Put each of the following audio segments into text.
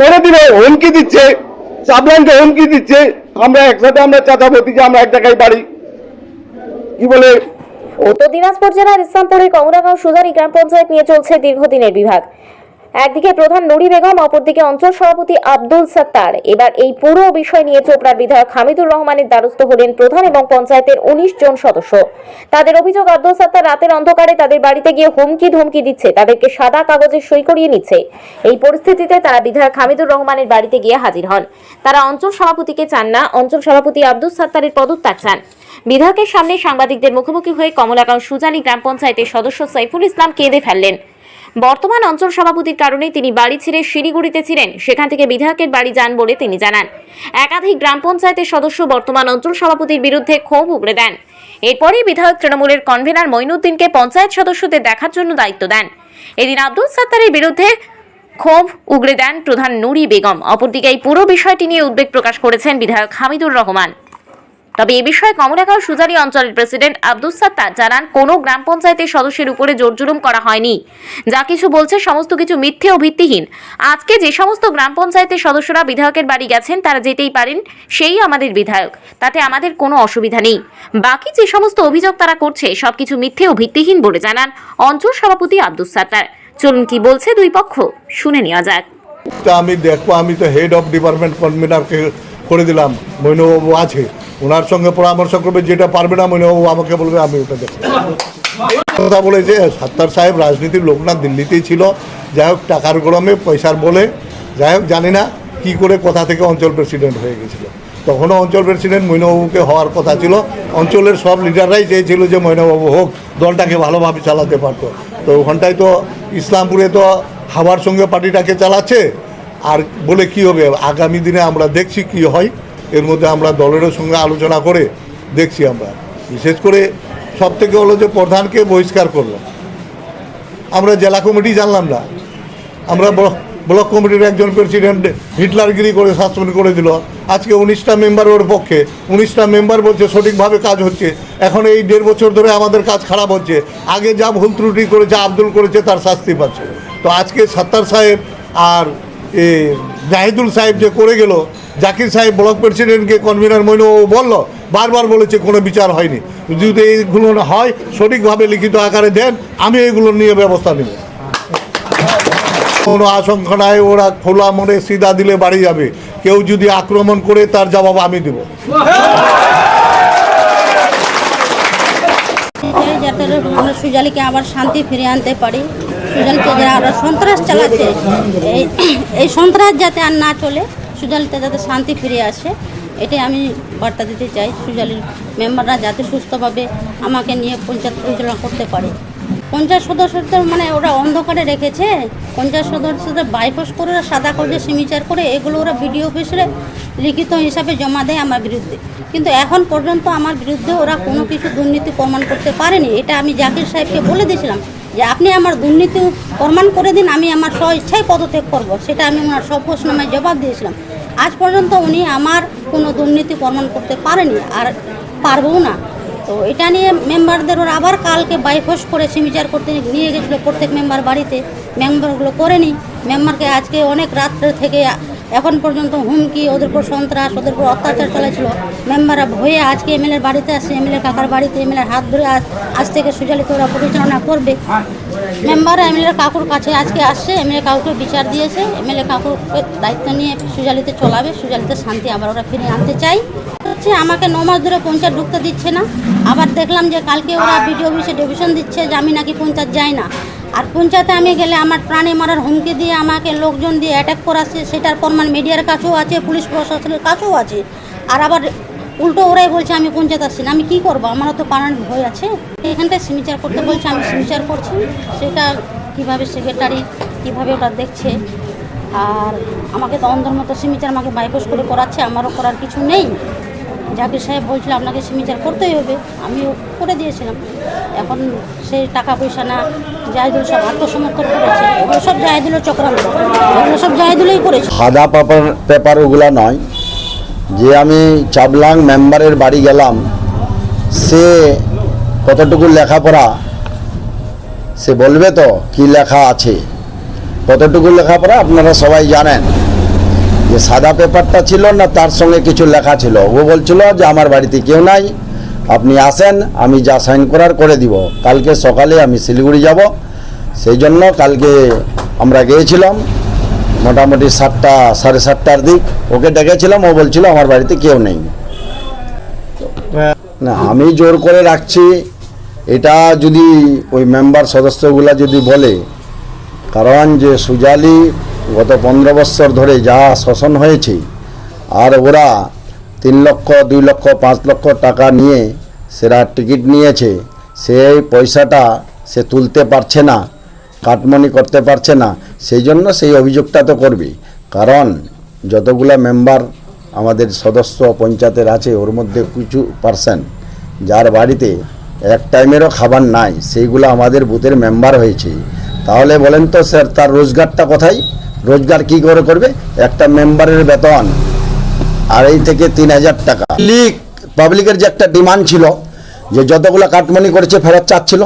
মেরে দিবে, হুমকি দিচ্ছে সাবলাইনকে হুমকি দিচ্ছে। আমরা একসাথে আমরা চাঁদা চাচাপতি যে আমরা এক জায়গায় বাড়ি। কি বলে? উত্তর দিনাজপুর জেলার ইসলামপুরের কমরাগাঁও সুজারি গ্রাম পঞ্চায়েত নিয়ে চলছে দীর্ঘদিনের বিভাগ। একদিকে প্রধান নুরি বেগম, অপরদিকে অঞ্চল সভাপতি আব্দুল সত্তার। এবার এই পুরো বিষয় নিয়ে চোপড়ার বিধায়ক হামিদুর রহমানের দ্বারস্থ হলেন প্রধান এবং পঞ্চায়েতের উনিশ জন সদস্য। তাদের অভিযোগ, আব্দুল সত্তার রাতের অন্ধকারে তাদের বাড়িতে গিয়ে হুমকি ধমকি দিচ্ছে, তাদেরকে সাদা কাগজে সই করিয়ে নিচ্ছে। এই পরিস্থিতিতে তারা বিধায়ক হামিদুর রহমানের বাড়িতে গিয়ে হাজির হন। তারা অঞ্চল সভাপতিকে চান না, অঞ্চল সভাপতি আব্দুল সত্তারের পদত্যাগ চান। বিধায়কের সামনে সাংবাদিকদের মুখোমুখি হয়ে কমলাগাঁও সুজানি গ্রাম পঞ্চায়েতের সদস্য সাইফুল ইসলাম কেঁদে ফেললেন। বর্তমান অঞ্চল সভাপতির কারণে তিনি বাড়ি ছেড়ে শিলিগুড়িতে ছিলেন। সেখান থেকে বিধায়কের বাড়ি যান বলে তিনি জানান। একাধিক গ্রাম পঞ্চায়েতের সদস্য বর্তমান অঞ্চল সভাপতির বিরুদ্ধে ক্ষোভ উগড়ে দেন। এরপরই বিধায়ক তৃণমূলের কনভেনার মঈনুদ্দিনকে পঞ্চায়েত সদস্যদের দেখার জন্য দায়িত্ব দেন। এদিন আব্দুল সাত্তারের বিরুদ্ধে ক্ষোভ উগড়ে দেন প্রধান নুরি বেগম। অপরদিকে এই পুরো বিষয়টি নিয়ে উদ্বেগ প্রকাশ করেছেন বিধায়ক হামিদুর রহমান। তবে এ বিষয়ে কমলাগাঁও সুজারি অঞ্চলের প্রেসিডেন্ট আব্দুস সাত্তার জানান, কোনো গ্রাম পঞ্চায়েতের সদস্যের উপরে জোর জুলুম করা হয়নি। যা কিছু বলছে সমস্ত কিছু মিথ্যে ও ভিত্তিহীন। আজকে যে সমস্ত গ্রাম পঞ্চায়েতের সদস্যরা বিধায়কের বাড়ি গেছেন, তারা যেতেই পারেন, সেই আমাদের বিধায়ক। তাতে আমাদের কোনো অসুবিধা নেই। বাকি যে সমস্ত অভিযোগ তারা করছে সবকিছু মিথ্যে ও ভিত্তিহীন বলে জানান অঞ্চল সভাপতি আব্দুস সাত্তার। চলুন কি বলছে দুই পক্ষ? শুনে নেওয়া যাক। আমি দেখব, আমি তো হেড অফ ডিপার্টমেন্ট কনভেনারকে করে দিলাম। মৈনবাবু আছে। ওনার সঙ্গে পরামর্শ করবে, যেটা পারবে না মৈনবাবু আমাকে বলবে, আমি ওটা দেখব। কথা বলেছে, সাত্তার সাহেব রাজনীতির লোক না, দিল্লিতেই ছিল। যাই হোক, টাকার গরমে, পয়সার বলে। যাই হোক, জানি না কী করে কোথা থেকে অঞ্চল প্রেসিডেন্ট হয়ে গেছিল। তখনও অঞ্চল প্রেসিডেন্ট মৈনবাবুকে হওয়ার কথা ছিল। অঞ্চলের সব লিডাররাই চেয়েছিল যে মৈনবাবু হোক, দলটাকে ভালোভাবে চালাতে পারতো। তো ওখানটায় তো ইসলামপুরে তো হাওয়ার সঙ্গে পার্টিটাকে চালাচ্ছে। আর বলে কি হবে, আগামী দিনে আমরা দেখছি কি হয়। এর মধ্যে আমরা দলের সঙ্গে আলোচনা করে দেখছি আমরা। বিশেষ করে সব থেকে হলো যে প্রধানকে বহিষ্কার করল আমরা জেলা কমিটি জানলাম না। আমরা ব্লক- কমিটির একজন প্রেসিডেন্ট হিটলারগিরি করে সাসপেন্ড করে দিল আজকে উনিশটা মেম্বার ওর পক্ষে। উনিশটা মেম্বার বলছে সঠিকভাবে কাজ হচ্ছে। এখন এই দেড় বছর ধরে আমাদের কাজ খারাপ হচ্ছে। আগে যা ভুল ত্রুটি করেছে আব্দুল করেছে তার শাস্তি পাচ্ছে। তো আজকে সাত্তার সাহেব আর এ জাহিদুল সাহেব যে করে গেল জাকির সাহেব ব্লক প্রেসিডেন্টকে কনভিনার মইন, ও বলল, বারবার বলেছে কোনো বিচার হয়নি। যদি এইগুলো হয়, সঠিকভাবে লিখিত আকারে দেন, আমি এইগুলো নিয়ে ব্যবস্থা নেব। কোনো আশঙ্কা নাই ওরা খোলা মনে সিধা দিলে বাড়ি যাবে। কেউ যদি আক্রমণ করে, তার জবাব আমি দেব। সুজালিকে আবার শান্তি ফিরিয়ে আনতে পারি। সুজালিতে যারা সন্ত্রাস চালাচ্ছে এই সন্ত্রাস যাতে আর না চলে সুজালিতে যাতে শান্তি ফিরে আসে, এটাই আমি বার্তা দিতে চাই সুজালির মেম্বাররা যাতে সুস্থভাবে আমাকে নিয়ে পঞ্চায়েত পরিচালনা করতে পারে। পঞ্চায়েত সদস্যদের মানে ওরা অন্ধকারে রেখেছে, পঞ্চায়েত সদস্যদের বাইপাস করে ওরা সাদা করে, সিমিচার করে, এগুলো ওরা বিডিও অফিসে লিখিত হিসাবে জমা দেয় আমার বিরুদ্ধে। কিন্তু এখন পর্যন্ত আমার বিরুদ্ধে ওরা কোনো কিছু দুর্নীতি প্রমাণ করতে পারেনি। এটা আমি জাকির সাহেবকে বলে দিয়েছিলাম যে, আপনি আমার দুর্নীতি প্রমাণ করে দিন, আমি আমার স্ব ইচ্ছায় পদত্যাগ করব। সেটা আমি ওনার সব প্রশ্নময় জবাব দিয়েছিলাম। আজ পর্যন্ত উনি আমার কোনো দুর্নীতি প্রমাণ করতে পারেনি আর পারবও না। তো এটা নিয়ে মেম্বারদের ওরা আবার কালকে বাইফোস করে সিমিচার করতে নিয়ে গেছিল প্রত্যেক মেম্বার বাড়িতে। মেম্বারগুলো করেনি। মেম্বারকে আজকে অনেক রাত্রে থেকে এখন পর্যন্ত হুমকি, ওদের উপর সন্ত্রাস, ওদের উপর অত্যাচার চালাচ্ছিল মেম্বাররা ভয়ে আজকে এমএলএর বাড়িতে আসছে এমএলএ কাকার বাড়িতে এমএলএর হাত ধরে আজ থেকে সুজালিত ওরা পরিচালনা করবে। মেম্বাররা এমএলএ কাকুর কাছে আজকে আসছে এমএলএ কাকুকে বিচার দিয়েছে এম এমএলএ কাকুকে দায়িত্ব নিয়ে সুজালিতে চলাবে সুজালিতে শান্তি আবার ওরা ফিরিয়ে আনতে চাই। হচ্ছে আমাকে ন মাস ধরে পঞ্চায়েত ঢুকতে দিচ্ছে না। আবার দেখলাম যে কালকে ওরা বিডিও অফিসে ডিভিশন দিচ্ছে যে আমি নাকি পঞ্চায়েত যাই না। আর পঞ্চায়েতে আমি গেলে আমার প্রাণে মারার হুমকি দিয়ে আমাকে লোকজন দিয়ে অ্যাটাক করাচ্ছে, সেটার প্রমাণ মিডিয়ার কাছেও আছে, পুলিশ প্রশাসনের কাছেও আছে। আর আবার উল্টো ওরাই বলছে, আমি পঞ্চায়েত আসছি না, আমি কী করব? আমারও তো পাড়ার ভয় আছে। এখানটায় সিমিচার করতে বলছে, আমি সিমিচার করছি। সেটা কীভাবে সেক্রেটারি কীভাবে ওটা দেখছে? আর আমাকে তো অন্ধর মতো সিমিচার আমাকে বাইপাস করে করাচ্ছে, আমারও করার কিছু নেই। জাকির সাহেব বলছিল, আপনাকে সিমিচার করতেই হবে। আমিও করে দিয়েছিলাম। এখন সেই টাকা পয়সা না, জাহিদুল সব আত্মসমর্থন করেছে। এগুলো সব জাহিদুলের চক্রান্ত। এগুলো সব জাহিদুলই করেছে। সাদা পেপার পেপার ওগুলা নয়। যে আমি চাবলাং মেম্বারের বাড়ি গেলাম, সে কতটুকু লেখাপড়া, সে বলবে তো কি লেখা আছে? কতটুকু লেখাপড়া আপনারা সবাই জানেন। যে সাদা পেপারটা ছিল না, তার সঙ্গে কিছু লেখা ছিল। ও বলছিল যে আমার বাড়িতে কেউ নাই, আপনি আসেন, আমি যা সাইন করার করে দিব। কালকে সকালে আমি শিলিগুড়ি যাব। সেই জন্য কালকে আমরা গিয়েছিলাম, মোটামুটি সাতটা, সাড়ে সাতটার দিক। ওকে ডেকেছিলাম, ও বলছিল আমার বাড়িতে কেউ নেই। না, আমি জোর করে রাখছি, এটা যদি ওই মেম্বার সদস্যগুলা যদি বলে, কারণ যে সুজালি গত পনেরো বছর ধরে যা শোষণ হয়েছে, আর ওরা তিন লক্ষ, দুই লক্ষ, পাঁচ লক্ষ টাকা নিয়ে সেরা টিকিট নিয়েছে, সেই পয়সাটা সে তুলতে পারছে না, কাটমনি করতে পারছে না, সেই জন্য সেই অভিযোগটা তো করবে। কারণ যতগুলা মেম্বার আমাদের সদস্য পঞ্চায়েতের আছে, ওর মধ্যে কিছু পার্সেন্ট যার বাড়িতে এক টাইমেরও খাবার নাই, সেইগুলো আমাদের বুথের মেম্বার হয়েছে। তাহলে বলেন তো স্যার, তার রোজগারটা কোথায়? রোজগার কি করে করবে? একটা মেম্বারের বেতন। আড়াই থেকে তিন হাজার টাকা। লিগ পাবলিকের যে একটা ডিমান্ড ছিল, যে যতগুলো কাটমনি করেছে ফেরত চাচ্ছিল,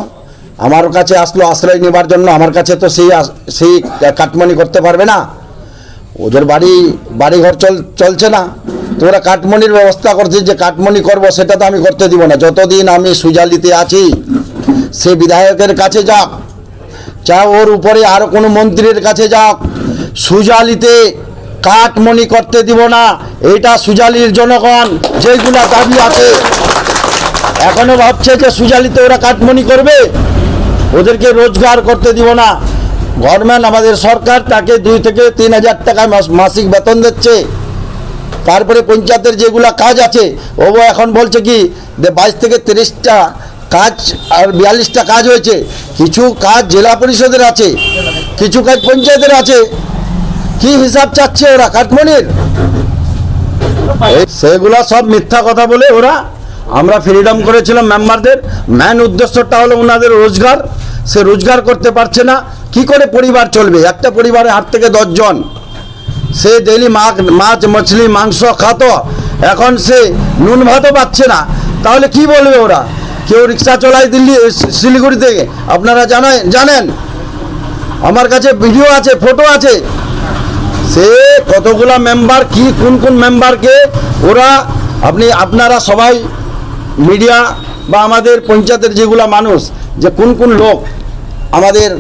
আমার কাছে আসলো, আশ্রয় নেবার জন্য, আমার কাছে তো সেই সেই কাটমনি করতে পারবে না। ওদের বাড়ি, বাড়িঘর চল, চলছে না। তো ওরা কাটমনির ব্যবস্থা করছে যে কাটমনি করব, সেটা তো আমি করতে দিব না। যতদিন আমি সুজালিতে আছি, সে বিধায়কের কাছে যাক। চা ওর উপরে আরও কোনো মন্ত্রীর কাছে যাক। সুজালিতে কাটমনি করতে দিব না। এটা সুজালির জনগণ, যেগুলা দাবি আছে। এখনও ভাবছে যে সুজালিতে ওরা কাটমনি করবে। ওদেরকে রোজগার করতে দিব না। গভর্নমেন্ট আমাদের সরকার তাকে দুই থেকে তিন হাজার টাকা মাস- মাসিক বেতন দিচ্ছে। তারপরে পঞ্চায়েতের যেগুলা কাজ আছে ও এখন বলছে কি, যে বাইশ থেকে তিরিশটা কাজ আর বিয়াল্লিশটা কাজ হয়েছে। কিছু কাজ জেলা পরিষদের আছে, কিছু কাজ পঞ্চায়েতের আছে। কি হিসাব চাচ্ছে ওরা কাটমনির সেগুলা সব মিথ্যা কথা বলে ওরা, আমরা ফ্রিডম করেছিলাম মেম্বারদের মেন উদ্দেশ্যটা হলো ওনাদের রোজগার। সে রোজগার করতে পারছে না। কি করে পরিবার চলবে? একটা পরিবারে আট থেকে দশজন সে ডেলি মাছ মাছ, মছলি, মাংস, খাতো। এখন সে নুন ভাতও পাচ্ছে না। তাহলে কি বলবে ওরা? কেউ রিক্সা চলায় দিল্লি, শিলিগুড়ি থেকে। আপনারা জানেন জানেন? আমার কাছে ভিডিও আছে, ফটো আছে। সে কতগুলা মেম্বার কি, কোন কোন মেম্বারকে ওরা আপনি, আপনারা সবাই মিডিয়া বা আমাদের পঞ্চায়েতের যেগুলা মানুষ, যে কোন কোন লোক আমাদের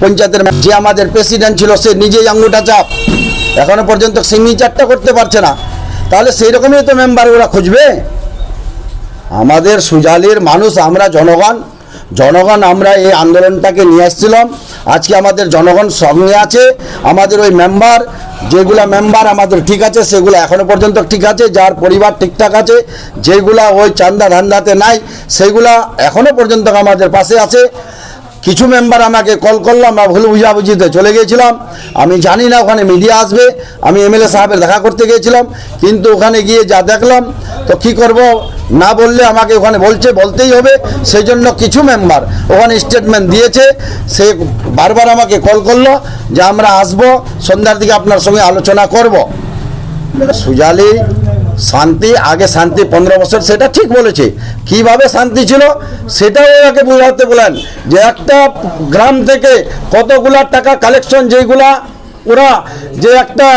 পঞ্চায়েতের যে আমাদের প্রেসিডেন্ট ছিল, সে নিজেই আঙ্গুটা চাপ। এখনও পর্যন্ত সিগনেচারটা করতে পারছে না। তাহলে সেই রকমই তো মেম্বার ওরা খুঁজবে? আমাদের সুজালির মানুষ আমরা জনগণ। জনগণ আমরা এই আন্দোলনটাকে নিয়ে আসছিলাম। আজকে আমাদের জনগণ সঙ্গে আছে। আমাদের ওই মেম্বার যেগুলা মেম্বার আমাদের ঠিক আছে, সেগুলো এখনও পর্যন্ত ঠিক আছে, যার পরিবার ঠিকঠাক আছে, যেগুলা ওই চান্দা ধান্দাতে নাই, সেগুলা এখনও পর্যন্ত আমাদের পাশে আছে। কিছু মেম্বার আমাকে কল করলাম বা ভুল বুঝাবুঝিতে চলে গিয়েছিলাম। আমি জানি না ওখানে মিডিয়া আসবে, আমি এমএলএ সাহেবের দেখা করতে গিয়েছিলাম, কিন্তু ওখানে গিয়ে যা দেখলাম, তো কি করব? না বললে আমাকে ওখানে বলছে, বলতেই হবে সেই জন্য কিছু মেম্বার ওখানে স্টেটমেন্ট দিয়েছে, সে বারবার আমাকে কল করল যে আমরা আসব, সন্ধ্যার দিকে আপনার সঙ্গে আলোচনা করব। সুজালি শান্তি, আগে শান্তি পনেরো বছর, সেটা ঠিক বলেছে। কীভাবে শান্তি ছিল? সেটাও ওনাকে বোঝাতে বলেন যে একটা গ্রাম থেকে কতগুলা টাকা কালেকশন যেগুলা, ওরা যে একটা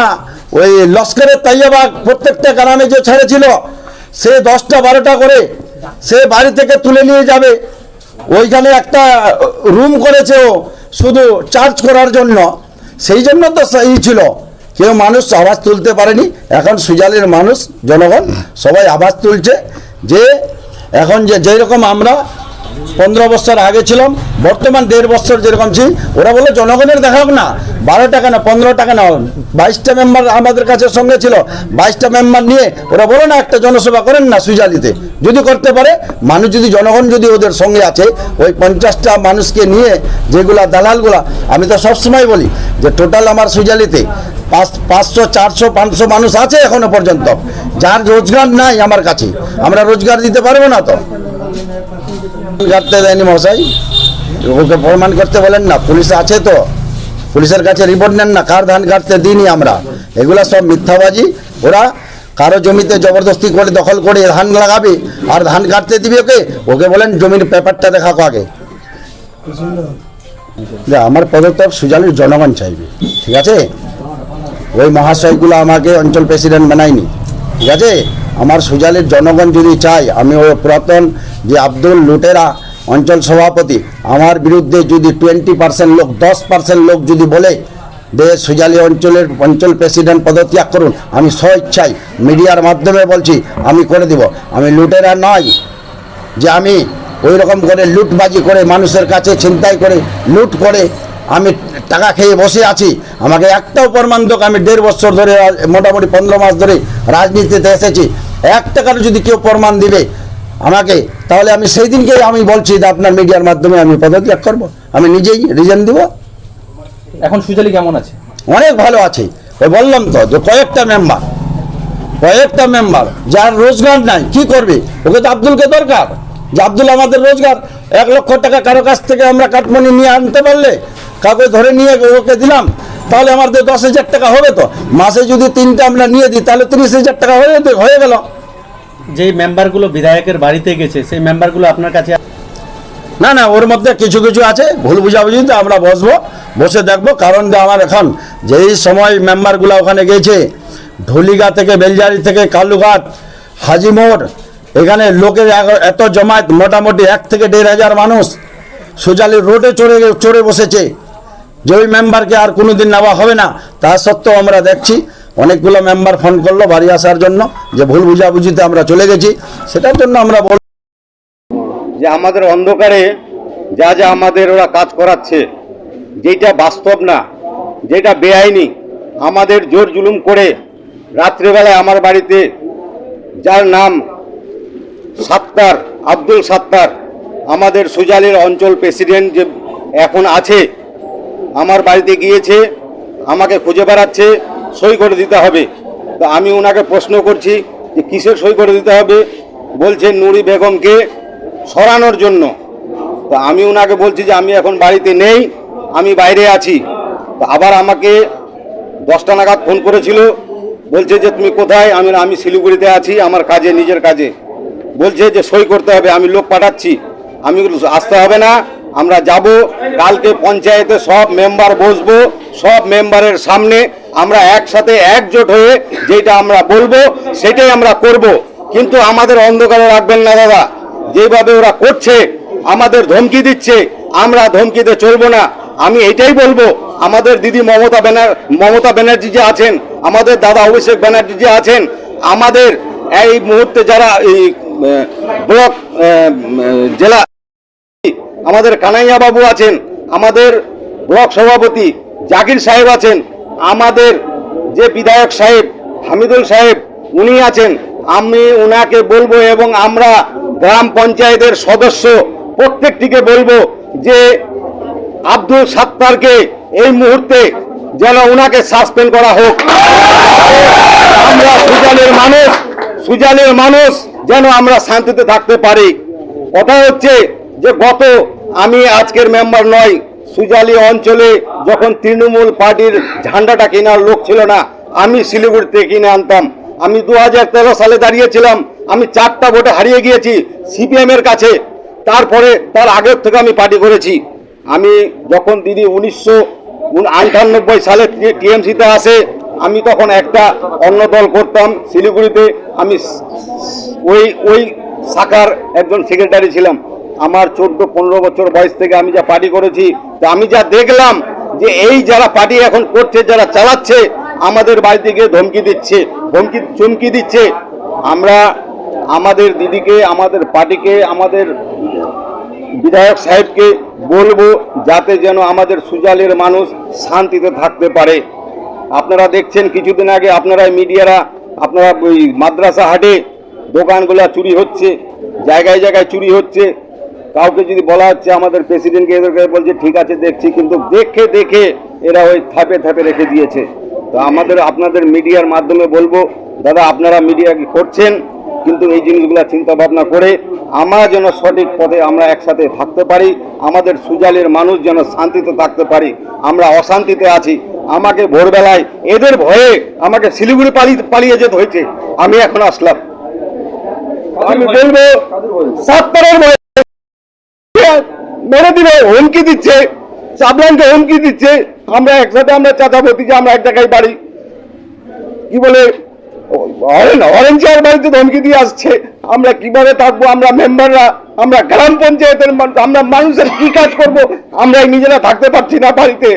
ওই লস্করের তাইয়াবাগ প্রত্যেকটা গ্রামে যে ছেড়েছিল, সে দশটা বারোটা করে সে বাড়ি থেকে তুলে নিয়ে যাবে। ওইখানে একটা রুম করেছে ও, শুধু চার্জ করার জন্য। সেই জন্য তো সেই ছিল। কেউ মানুষ আওয়াজ তুলতে পারেনি। এখন সুজালের মানুষ, জনগণ, সবাই আওয়াজ তুলছে যে এখন যে যেই রকম আমরা পনেরো বছর আগে ছিলাম, বর্তমান দেড় বছর যেরকম ছি ওরা বলে জনগণের দেখাক না, বারো টাকা না, পনেরো টাকা না, বাইশটা মেম্বার আমাদের কাছে সঙ্গে ছিল, বাইশটা মেম্বার নিয়ে ওরা বলো না, একটা জনসভা করেন না সুজালিতে। যদি করতে পারে, মানুষ যদি, জনগণ যদি ওদের সঙ্গে আছে, ওই পঞ্চাশটা মানুষকে নিয়ে যেগুলা দালালগুলা, আমি তো সবসময় বলি যে টোটাল আমার সুজালিতে পাঁচ পাঁচশো চারশো পাঁচশো মানুষ আছে এখনও পর্যন্ত। যার রোজগার নাই আমার কাছে। আমরা রোজগার দিতে পারব না তো। কাটতে দেয়নি মশাই ওকে প্রমাণ করতে বলেন না। পুলিশ আছে তো। পুলিশের কাছে রিপোর্ট নেন না। কার ধান কাটতে দিইনি আমরা। এগুলা সব মিথ্যাবাজি। ওরা কারও জমিতে জবরদস্তি করে দখল করে ধান লাগাবে আর ধান কাটতে দিবে ওকে। ওকে বলেন জমির পেপারটা দেখাকো আগে। আমার পদত্যাগ সুজালির জনগণ চাইবে। ঠিক আছে? ওই মহাশয়গুলো আমাকে অঞ্চল প্রেসিডেন্ট বানায়নি। ঠিক আছে? আমার সুজালির জনগণ যদি চায়, আমি ওই পুরাতন যে আব্দুল লুটেরা অঞ্চল সভাপতি, আমার বিরুদ্ধে যদি টোয়েন্টি পার্সেন্ট লোক, দশ পার্সেন্ট লোক যদি বলে যে সুজালি অঞ্চলের অঞ্চল প্রেসিডেন্ট পদত্যাগ করুন, আমি স্ব ইচ্ছায় মিডিয়ার মাধ্যমে বলছি, আমি করে দিব। আমি লুটেরা নয় যে আমি ওই রকম করে লুটবাজি করে মানুষের কাছে ছিনতাই করে, লুট করে আমি টাকা খেয়ে বসে আছি। আমাকে একটাও প্রমাণ দোক আমি দেড় বছর ধরে মোটামুটি পনেরো মাস ধরে রাজনীতিতে এসেছি। এক টাকার যদি কেউ প্রমাণ দিবে আমাকে তাহলে আমি সেই দিনকেই আমি বলছি যে আপনার মিডিয়ার মাধ্যমে আমি পদত্যাগ করব। আমি নিজেই রিজন দিব। এখন সুজালি কেমন আছে? অনেক ভালো আছে। ওই বললাম তো যে কয়েকটা মেম্বার কয়েকটা মেম্বার যার রোজগার নাই কি করবে? ওকে তো আব্দুলকে দরকার। যে আব্দুল আমাদের রোজগার। এক লক্ষ টাকা কারও কাছ থেকে আমরা কাটমানি নিয়ে আনতে পারলে কাউকে ধরে নিয়ে ওকে দিলাম তাহলে আমাদের দশ হাজার টাকা হবে তো। মাসে যদি তিনটা আমরা নিয়ে দিই তাহলে তিরিশ হাজার টাকা হয়ে হয়ে গেল। যে মেম্বারগুলো বিধায়কের বাড়িতে গেছে সেই মেম্বারগুলো আপনার কাছে না না ওর মধ্যে কিছু কিছু আছে ভুল বুঝাবুঝিতে আমরা বসবো বসে দেখব কারণ যে আমার এখন যেই সময় মেম্বারগুলো ওখানে গেছে ঢুলিগা থেকে বেলজারি থেকে কালুঘাট হাজিমোড় এখানে লোকের এত জমায়েত মোটামুটি এক থেকে দেড় হাজার মানুষ সোজালি রোডে চড়ে চড়ে বসেছে। যে ওই মেম্বারকে আর কোনো দিন নেওয়া হবে না। তা সত্ত্বেও আমরা দেখছি অনেকগুলো মেম্বার ফোন করল বাড়ি আসার জন্য যে ভুল বুঝাবুঝিতে আমরা চলে গেছি। সেটার জন্য আমরা বল যে আমাদের অন্ধকারে যা যা আমাদের ওরা কাজ করাচ্ছে, যেটা বাস্তব না, যেটা বেআইনি, আমাদের জোর জুলুম করে রাত্রেবেলায় আমার বাড়িতে যার নাম সাত্তার, আব্দুল সাত্তার, আমাদের সুজালের অঞ্চল প্রেসিডেন্ট যে এখন আছে আমার বাড়িতে গিয়েছে, আমাকে খুঁজে বেড়াচ্ছে, সই করে দিতে হবে। তো আমি ওনাকে প্রশ্ন করছি যে কিসের সই করে দিতে হবে? বলছে নুরি বেগমকে সরানোর জন্য। তো আমি ওনাকে বলছি যে আমি এখন বাড়িতে নেই, আমি বাইরে আছি। তো আবার আমাকে দশটা নাগাদ ফোন করেছিল, বলছে যে তুমি কোথায়? আমি আমি শিলিগুড়িতে আছি, আমার কাজে, নিজের কাজে। বলছে যে সই করতে হবে, আমি লোক পাঠাচ্ছি। আমি আসতে হবে না আমরা যাব, কালকে পঞ্চায়েতে সব মেম্বার বসবো, সব মেম্বারের সামনে আমরা একসাথে একজোট হয়ে যেটা আমরা বলব, সেটাই আমরা করব। কিন্তু আমাদের অন্ধকারে রাখবেন না দাদা। যেভাবে ওরা করছে, আমাদের ধমকি দিচ্ছে, আমরা ধমকিতে চলবো না। আমি এটাই বলব, আমাদের দিদি মমতা ব্যানার, মমতা ব্যানার্জি যে আছেন, আমাদের দাদা অভিষেক ব্যানার্জি যে আছেন, আমাদের এই মুহূর্তে যারা এই ব্লক জেলা আমাদের কানাইয়া বাবু আছেন, আমাদের ব্লক সভাপতি জাকির সাহেব আছেন, আমাদের যে বিধায়ক সাহেব, হামিদুল সাহেব, উনি আছেন। আমি উনাকে বলব এবং আমরা গ্রাম পঞ্চায়েতের সদস্য, প্রত্যেকটিকে বলব যে আব্দুল সাত্তারকে এই মুহূর্তে যেন উনাকে সাসপেন্ড করা হোক। আমরা সুজানের মানুষ সুজানের মানুষ যেন আমরা শান্তিতে থাকতে পারি। কথা হচ্ছে যে গত আমি আজকের মেম্বার নয়, সুজালি অঞ্চলে যখন তৃণমূল পার্টির ঝান্ডাটা কেনার লোক ছিল না, আমি শিলিগুড়িতে কিনে আনতাম। আমি দু হাজার তেরো সালে দাঁড়িয়েছিলাম, আমি চারটা ভোটে হারিয়ে গিয়েছি সিপিএম এর কাছে। তারপরে তার আগের থেকে আমি পার্টি করেছি। আমি যখন দিদি উনিশশো আটানব্বই সালে টিএমসিতে আসে, আমি তখন একটা অন্য দল করতাম শিলিগুড়িতে। আমি ওই ওই শাখার একজন সেক্রেটারি ছিলাম। আমার চোদ্দ, পনেরো বছর বয়স থেকে আমি যা পার্টি করেছি, তো আমি যা দেখলাম যে এই যারা পার্টি এখন করছে, যারা চালাচ্ছে, আমাদের বাড়িতে গিয়ে ধমকি দিচ্ছে, ধমকি, চমকি দিচ্ছে। আমরা আমাদের দিদিকে, আমাদের পার্টিকে, আমাদের বিধায়ক সাহেবকে বলব যাতে যেন আমাদের সুজালের মানুষ শান্তিতে থাকতে পারে। আপনারা দেখছেন কিছুদিন আগে আপনারা মিডিয়ারা, আপনারা ওই মাদ্রাসা হাটে দোকানগুলা চুরি হচ্ছে, জায়গায় জায়গায় চুরি হচ্ছে। কাউকে যদি বলা হচ্ছে আমাদের প্রেসিডেন্টকে এদেরকে বলছে ঠিক আছে দেখছি। কিন্তু দেখে দেখে এরা ওই থাপে থাপে রেখে দিয়েছে। তো আমাদের আপনাদের মিডিয়ার মাধ্যমে বলব দাদা আপনারা মিডিয়া করছেন? কিন্তু এই জিনিসগুলো চিন্তা ভাবনা করে আমরা যেন সঠিক পথে আমরা একসাথে থাকতে পারি আমাদের সুজালের মানুষ যেন শান্তিতে থাকতে পারি আমরা অশান্তিতে আছি। আমাকে ভোরবেলায় এদের ভয়ে আমাকে শিলিগুড়ি পালিয়ে পালিয়ে যেতে হয়েছে। আমি এখন আসলাম। আমি বলব ভয়ে। মেরে দিবে, হুমকি দিচ্ছে চাবলানকে হুমকি দিচ্ছে। আমরা একসাথে আমরা চাচাপতি যে আমরা এক জায়গায় বাড়ি। কি বলে বাড়িতে ধমকি দিয়ে আসছে। আমরা কীভাবে থাকব? আমরা মেম্বাররা, আমরা গ্রাম পঞ্চায়েতের আমরা মানুষের কি কাজ করব? আমরা নিজেরা থাকতে পারছি না বাড়িতে।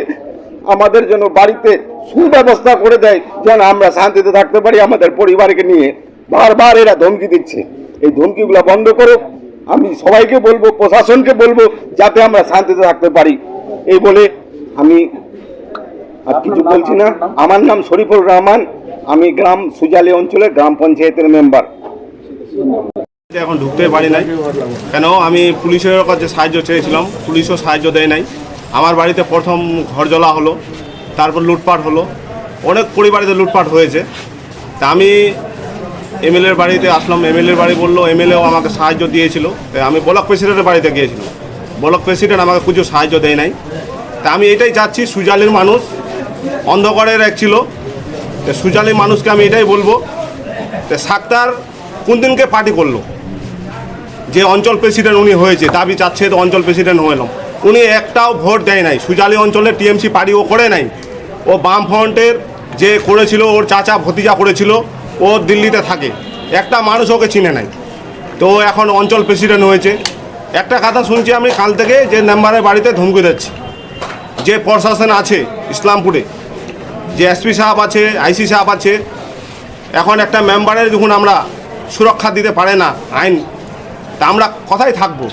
আমাদের জন্য বাড়িতে সুব্যবস্থা করে দেয়, যেন আমরা শান্তিতে থাকতে পারি আমাদের পরিবারকে নিয়ে। বারবার এরা ধমকি দিচ্ছে। এই ধমকিগুলো বন্ধ করো আমি সবাইকে বলব প্রশাসনকে বলব যাতে আমরা শান্তিতে থাকতে পারি। এই বলে আমি আর কিছু বলছি না। আমার নাম শরীফুর রহমান। আমি গ্রাম সুজালি অঞ্চলের গ্রাম পঞ্চায়েতের মেম্বার। এখন ঢুকতে পারি নাই। কেন? আমি পুলিশের কাছে সাহায্য চেয়েছিলাম। পুলিশও সাহায্য দেয় নাই। আমার বাড়িতে প্রথম ঘর জ্বলা হলো তারপর লুটপাট হলো। অনেক পরিবারেতে লুটপাট হয়েছে। তা আমি এমএলএর বাড়িতে আসলাম, এমএলএর বাড়ি বলল, এমএলএও আমাকে সাহায্য দিয়েছিল। আমি ব্লক প্রেসিডেন্টের বাড়িতে গিয়েছিলাম। ব্লক প্রেসিডেন্ট আমাকে কিছু সাহায্য দেয় নাই। তা আমি এটাই চাচ্ছি, সুজালির মানুষ অন্ধকারের এক ছিল। তা সুজালির মানুষকে আমি এটাই বলব, তা সাক্তার কোন দিনকে পার্টি করল? যে অঞ্চল প্রেসিডেন্ট উনি হয়েছে, দাবি চাচ্ছে তো অঞ্চল প্রেসিডেন্ট হলাম উনি একটাও ভোট দেয় নাই। সুজালি অঞ্চলে টিএমসি পার্টি ও করে নাই। ও বাম ফ্রন্টের যে করেছিল, ওর চাচা ভতিজা করেছিল ও দিল্লিতে থাকে। একটা মানুষ ওকে চিনে নাই। তো এখন অঞ্চল প্রেসিডেন্ট হয়েছে। একটা কথা শুনছি আমি কাল থেকে যে মেম্বারের বাড়িতে ধমকি দিচ্ছে। যে প্রশাসন আছে ইসলামপুরে, যে এসপি সাহেব আছে আইসি সাহেব আছে, এখন একটা মেম্বারের যখন আমরা সুরক্ষা দিতে পারে না আইন, তা আমরা কোথায় থাকব।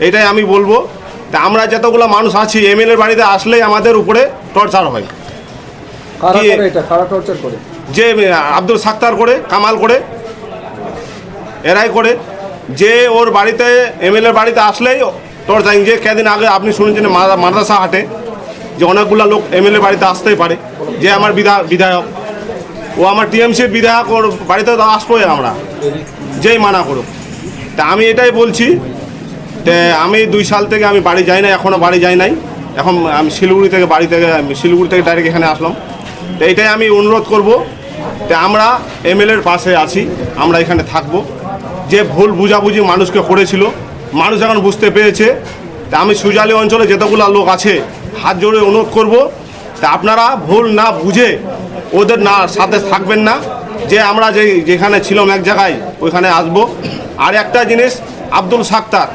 এটাই আমি বলব। তা আমরা যতগুলো মানুষ আছি এমএলএ বাড়িতে আসলেই আমাদের উপরে টর্চার হয় কারা কি- করে এটা কারা টর্চার করে যে আব্দুল সাক্তার করে কামাল করে এরাই করে। যে ওর বাড়িতে এমএলএর বাড়িতে আসলেই টর্চারিং যে কদিন আগে আপনি শুনেছেন মাদ্রাসা হাটে যে অনেকগুলো লোক এমএলএ বাড়িতে আসতেই পারে। যে আমার বিধা- বিধায়ক ও আমার টিএমসির বিধায়ক ওর বাড়িতে তো আসবোই আমরা। যেই মানা করুক। তা আমি এটাই বলছি যে আমি দুই সাল থেকে আমি বাড়ি যাই না এখনও বাড়ি যাই নাই। এখন আমি শিলিগুড়ি থেকে বাড়ি থেকে শিলিগুড়ি থেকে ডাইরেক্ট এখানে আসলাম। তো আমি অনুরোধ করব যে আমরা এমএলএর পাশে আছি, আমরা এখানে থাকব। যে ভুল বুঝাবুঝি মানুষকে করেছিল, মানুষ এখন বুঝতে পেরেছে। তা আমি সুজালি অঞ্চলে যতগুলো লোক আছে, হাত জোড়ে অনুরোধ করব। তা আপনারা ভুল না বুঝে ওদের না সাথে থাকবেন না। যে আমরা যে যেখানে ছিলাম এক জায়গায়, ওইখানে আসব। আর একটা জিনিস, আব্দুল সাক্তার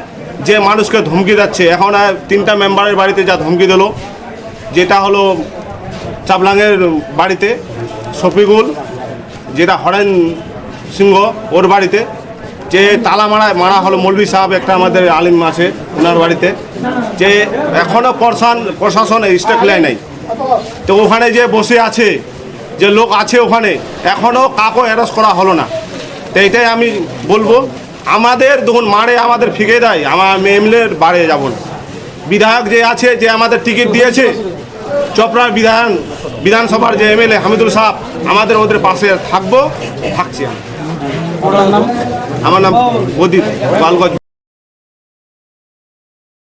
যে মানুষকে ধমকি দিচ্ছে, এখন তিনটা মেম্বারের বাড়িতে যা ধমকি দিল, যেটা হলো চাপলাঙের বাড়িতে, শফিকুল, যেটা হরেন সিংহ, ওর বাড়িতে, যে তালা মারা মারা হলো মৌলভী সাহেব, একটা আমাদের আলিম আছে, ওনার বাড়িতে, যে এখনও প্রশাসন প্রশাসন স্টেক নেয় নাই। তো ওখানে যে বসে আছে, যে লোক আছে ওখানে এখনও কাকও অ্যারেস্ট করা হলো না। তো এটাই আমি বলব, আমাদের দেখুন মারে আমাদের ফিকে দেয়, আমার এমএলএর বাড়ে যাব না। বিধায়ক যে আছে, যে আমাদের টিকিট দিয়েছে চপড়ার বিধান, বিধানসভার যে এমএলএ হামিদুল সাহ আমাদের ওদের পাশে থাকব, থাকছি আমার নাম বদিত গোয়ালগঞ্জ